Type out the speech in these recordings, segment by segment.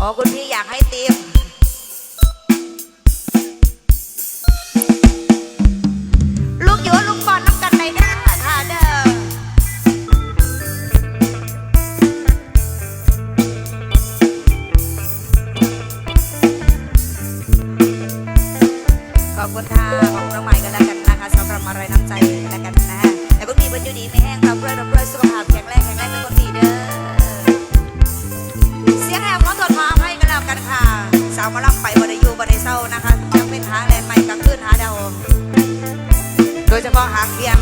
อ๋อคุณพี่อยากให้ติมลูกอยู่ลูกก่อนน้ำกันในเด้อค่ะเด้อขอบคุณค่ะขอบคุณน้องใหม่กันแล้วกันนะคะสำหรับอะไรน้ำใจกันแล้วกันนะแต่คุณพี่บรรยุดีไม่แห้งครับรวยรวยสุขภาพแข็งแรงแข็งแรงเป็นคนดีเด้อ เสียงแหบขอตรวจขออภัยกันแล้วกันค่ะ สาวมาลับไปบริยูบริเศร้านะคะยังเป็นหาแรงใหม่กลางคืนหาดาวโดยเฉพาะหางเพียง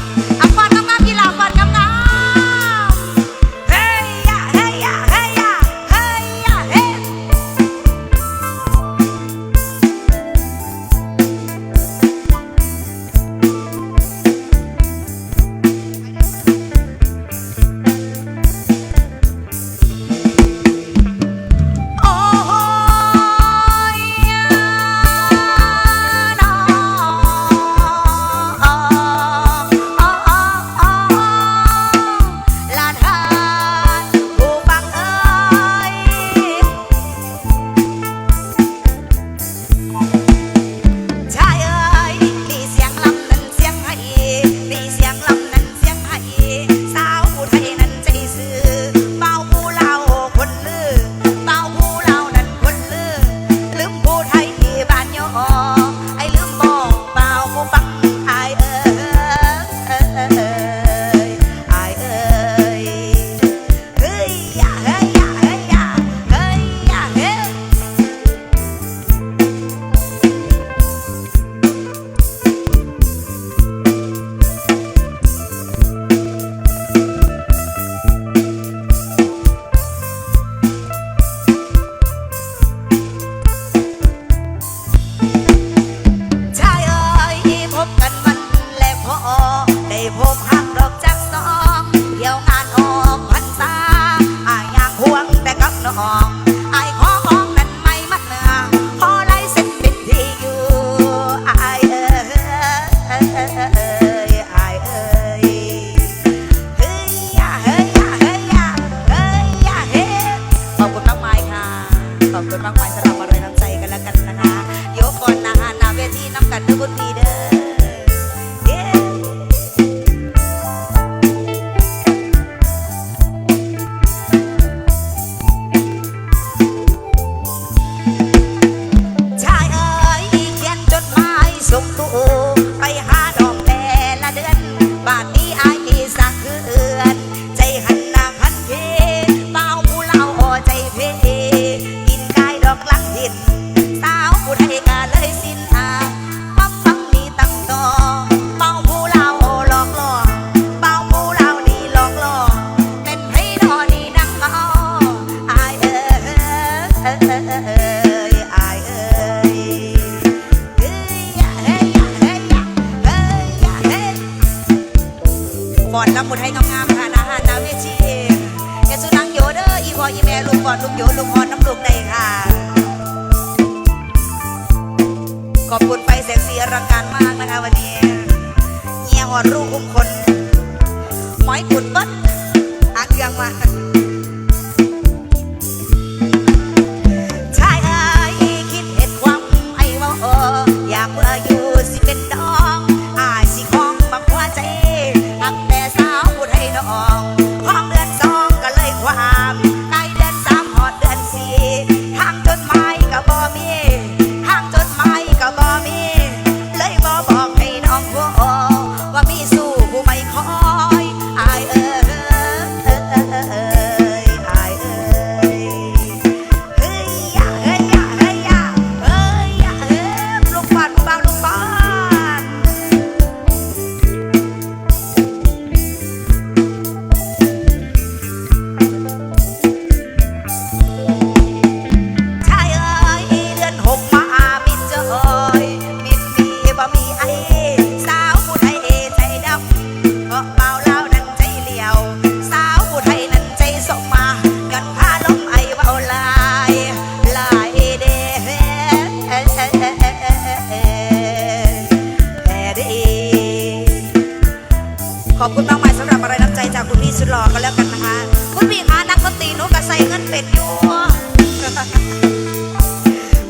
อบคุณมากมายสำหรับอะไรน้ำใจกันแล้วกันนะคะยกก่อนนะฮะนาเวทีน้ำกันทุกคนทีเด้อ อนลำบุญให้งามๆค่ะนาหานาเวชีเอสุนังโยเด้ออีพออีแม่ลูกฟอนลูกโยลูกพรน้ำลูกได้ค่ะ ขอบคุณไฟแสงสีอลังการมากนะคะวันนี้เงียหอดรูปคุ้มคนหมอยขุดเบัด bicicleta.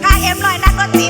ค่าเอ็มลอยนักดนตรี